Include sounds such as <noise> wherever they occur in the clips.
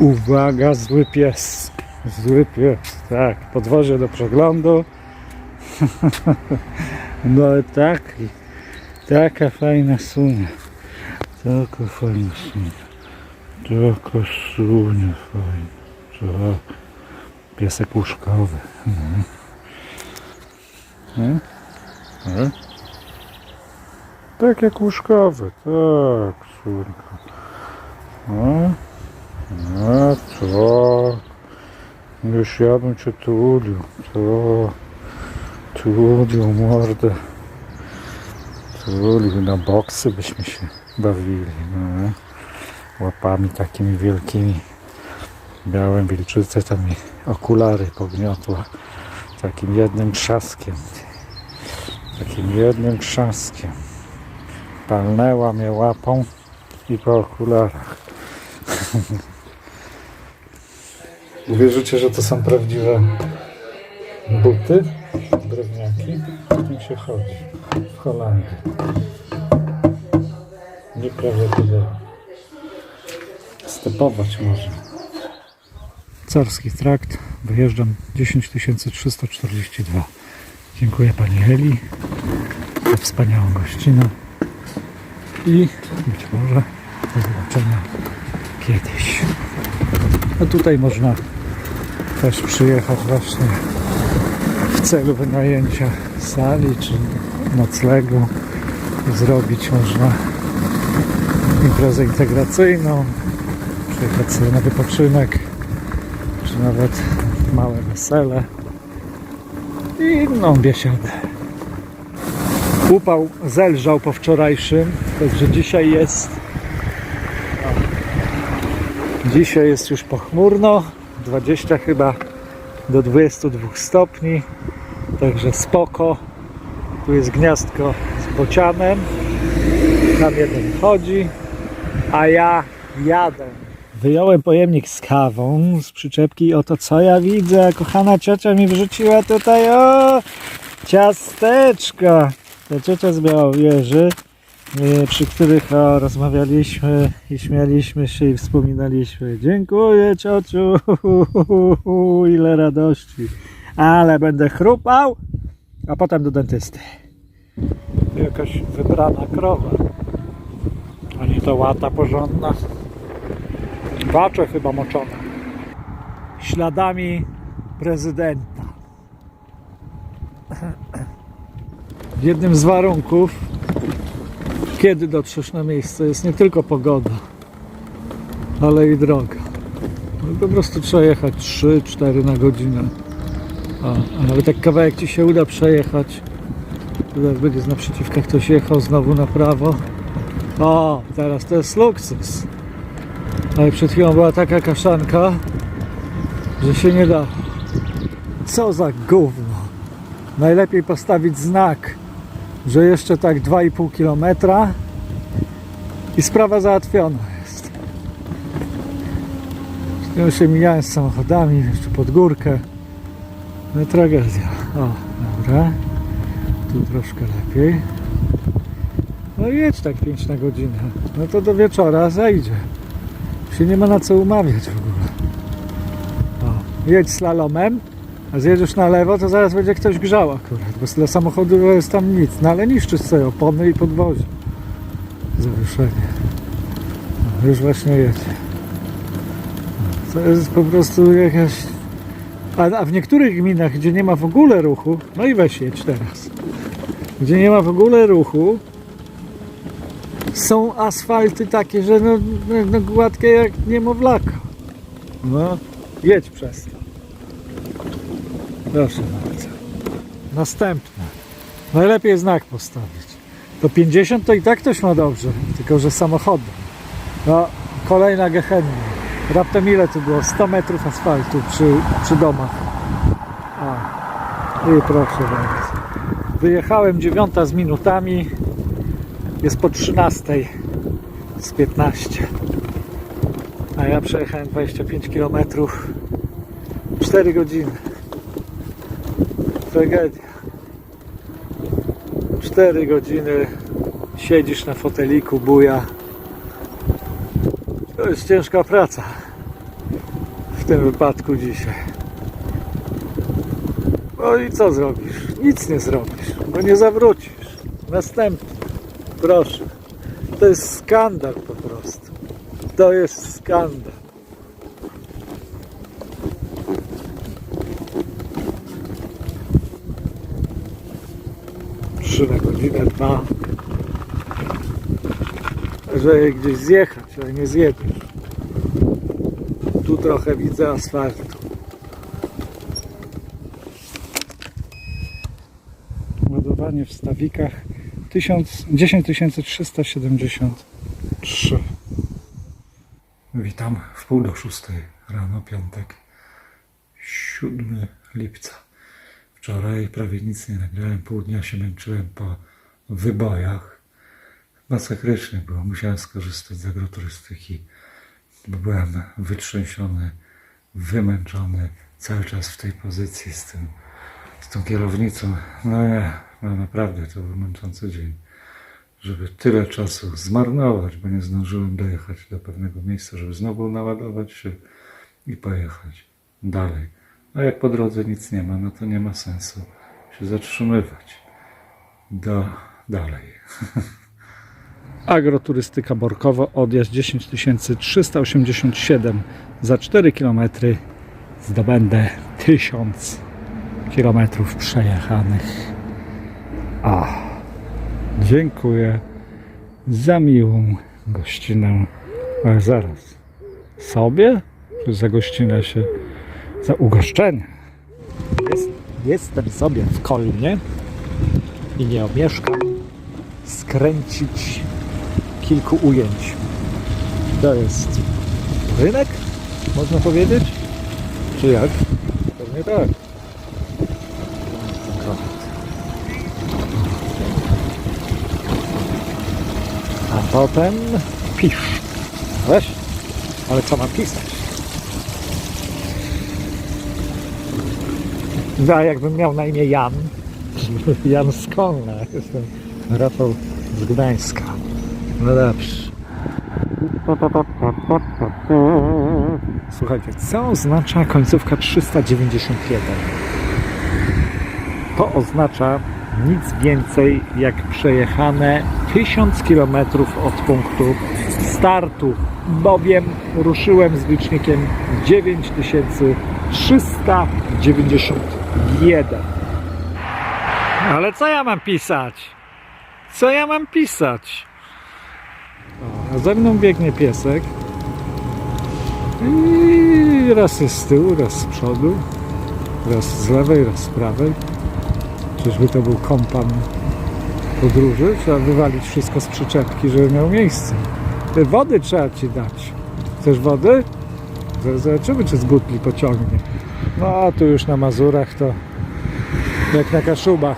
Uwaga, zły pies. Zły pies, tak. Podwozie do przeglądu. <laughs> No tak. Taka fajna sunia. Taka fajna sunia. Taka sunia fajna. Piesek łóżkowy. Mhm. Mhm. Mhm. Tak jak łóżkowy, tak, córka. No, no to. Już ja bym cię tulił, to. Tulił mordę. Tulił, na boksy byśmy się bawili, no. Łapami takimi wielkimi. Miałem wilczycę, tam mi okulary pogniotła. Takim jednym trzaskiem. Takim jednym trzaskiem. Palnęła mnie łapą i po okularach. <laughs> Wierzycie, że to są prawdziwe buty? Drewniaki? W tym się chodzi. W Holandii. Nieprawdopodobne. Stepować można. Carski trakt. Wyjeżdżam 10342. Dziękuję Pani Heli za wspaniałą gościnę i być może do zobaczenia kiedyś. A tutaj można też przyjechać właśnie w celu wynajęcia sali czy noclegu. Zrobić można imprezę integracyjną, przyjechać sobie na wypoczynek, czy nawet małe wesele i inną biesiadę. Upał zelżał po wczorajszym, także dzisiaj jest dzisiaj jest już pochmurno, 20 chyba do 22 stopni, także spoko. Tu jest gniazdko z bocianem, tam jeden chodzi, a ja jadę. Wyjąłem pojemnik z kawą z przyczepki i oto co ja widzę. Kochana ciocia mi wrzuciła tutaj o ciasteczka. Ta ciocia z Białowieży, przy których rozmawialiśmy i śmialiśmy się i wspominaliśmy. Dziękuję ciociu, <laughs> ile radości. Ale będę chrupał, a potem do dentysty. Jakaś wybrana krowa. Ani to łata porządna. Wacze chyba moczone. Śladami prezydenta. Jednym z warunków, kiedy dotrzesz na miejsce, jest nie tylko pogoda, ale i droga. No, po prostu trzeba jechać 3-4 na godzinę. A, a nawet jak kawałek ci się uda przejechać, to jak będzie z naprzeciwka ktoś jechał znowu na prawo. O, teraz to jest luksus. Ale przed chwilą była taka kaszanka, że się nie da. Co za gówno. Najlepiej postawić znak, że jeszcze tak 2,5 km i sprawa załatwiona jest. Już się mijałem z samochodami, jeszcze pod górkę. No tragedia. O, dobra. Tu troszkę lepiej. No jedź tak 5 na godzinę. No to do wieczora zajdzie się nie ma na co umawiać w ogóle. O, jedź slalomem, a zjedziesz na lewo, to zaraz będzie ktoś grzał akurat, bo dla samochodu jest tam nic, no ale niszczysz sobie opony i podwozie. Zawieszenie. No, już właśnie jedzie. No, To jest po prostu jakaś... A, a w niektórych gminach, gdzie nie ma w ogóle ruchu, no i weź jedź teraz, gdzie nie ma w ogóle ruchu, są asfalty takie, że no, no, no gładkie jak niemowlaka. No, jedź przez to. Proszę bardzo. Następne. Najlepiej znak postawić. To 50 to i tak ktoś ma dobrze, tylko że samochodem. No, kolejna gehenna. Raptem ile tu było? 100 metrów asfaltu przy, przy domach. A, i proszę bardzo. Wyjechałem 9 z minutami. Jest po 13 z 15. A ja przejechałem 25 km 4 godziny. Tragedia. 4 godziny siedzisz na foteliku, buja. To jest ciężka praca. tym wypadku dzisiaj. No i co zrobisz? Nic nie zrobisz, bo nie zawrócisz. Następny. Proszę. To jest skandal po prostu. To jest skandal. Trzy na godzinę, dwa. Żeby gdzieś zjechać, ale nie zjedziesz. Tu trochę widzę asfaltu. Ładowanie w stawikach 1000 10373. Witam w pół do szóstej rano, piątek, 7 lipca. Wczoraj prawie nic nie nagrałem, pół dnia się męczyłem po wybojach. Masakrycznie było, musiałem skorzystać z agroturystyki, bo byłem wytrzęsiony, wymęczony, cały czas w tej pozycji z tym, z tą kierownicą. No nie, no naprawdę to był męczący dzień. Żeby tyle czasu zmarnować, bo nie zdążyłem dojechać do pewnego miejsca, żeby znowu naładować się i pojechać dalej. A jak po drodze nic nie ma, no to nie ma sensu się zatrzymywać. Do dalej. <laughs> Agroturystyka Borkowo, odjazd 10387 za 4 km zdobędę 1000 km przejechanych. A, dziękuję za miłą gościnę. Ale zaraz, sobie? Czy za gościnę się, za ugoszczenie? Jest, jestem sobie w Kolnie i nie omieszkam skręcić kilku ujęć. To jest rynek, można powiedzieć? Czy jak? Pewnie tak. A potem pisz. Weź, ale co mam pisać? No, jakbym miał na imię Jan, <laughs> Jan z Kolna, jestem Rafał z Gdańska. No dobrze. Słuchajcie, co oznacza końcówka 391? To oznacza nic więcej jak przejechane 1000 km od punktu startu, bowiem ruszyłem z licznikiem 9391. Ale co ja mam pisać? Co ja mam pisać? O, a za mną biegnie piesek. I raz jest z tyłu, raz z przodu. Raz z lewej, raz z prawej. Czyżby to był kompan podróży? Trzeba wywalić wszystko z przyczepki, żeby miał miejsce. Wody trzeba ci dać. Chcesz wody? Zobaczymy, czy z butli pociągnie. No a tu już na Mazurach to jak na Kaszubach.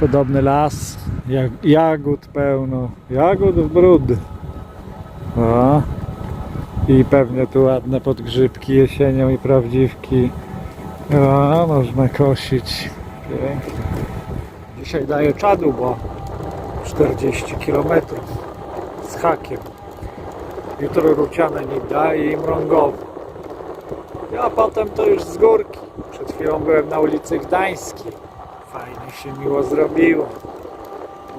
Podobny las, jak, jagód pełno, jagód w brud. O. I pewnie tu ładne podgrzybki jesienią i prawdziwki. O, można kosić. Pięknie. Dzisiaj daję czadu, bo 40 km z hakiem. Jutro ruciane nie daje i mrągowo. A potem to już z górki. Przed chwilą byłem na ulicy Gdańskiej. Fajnie się miło zrobiło.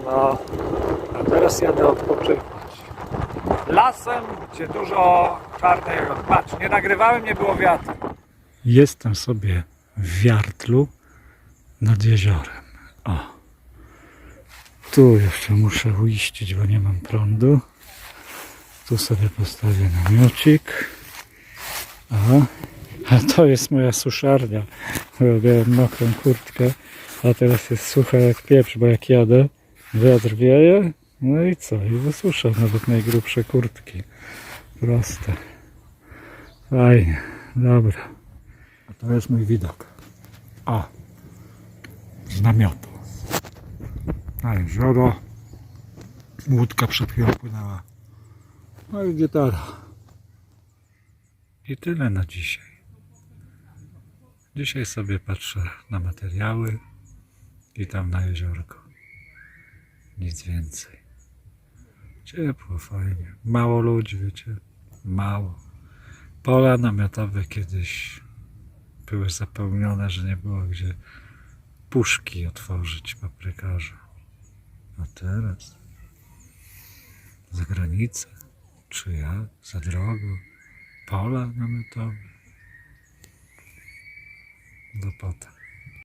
No, a teraz jadę odpoczywać. Lasem, gdzie dużo czarnej Patrz, nie nagrywałem, nie było wiatru. Jestem sobie w Wiartlu nad jeziorem. O. Tu jeszcze muszę uiścić, bo nie mam prądu. Tu sobie postawię namiocik. O. A to jest moja suszarnia. Robiłem mokrą kurtkę, a teraz jest sucha jak pieprz, bo jak jadę, wiatr wieje, no i co? I wysuszę nawet najgrubsze kurtki. Proste. Fajnie. Dobra. A to jest mój widok. A. Z namiotu. Na jezioro. Łódka przed chwilą płynęła. No i gitara. I tyle na dzisiaj. Dzisiaj sobie patrzę na materiały i tam na jeziorko. Nic więcej. Ciepło, fajnie. Mało ludzi, wiecie. Mało. Pola namiotowe kiedyś były zapełnione, że nie było gdzie puszki otworzyć paprykarza. A teraz za granicę, czy jak, za drogo, pola namiotowe. Do pota.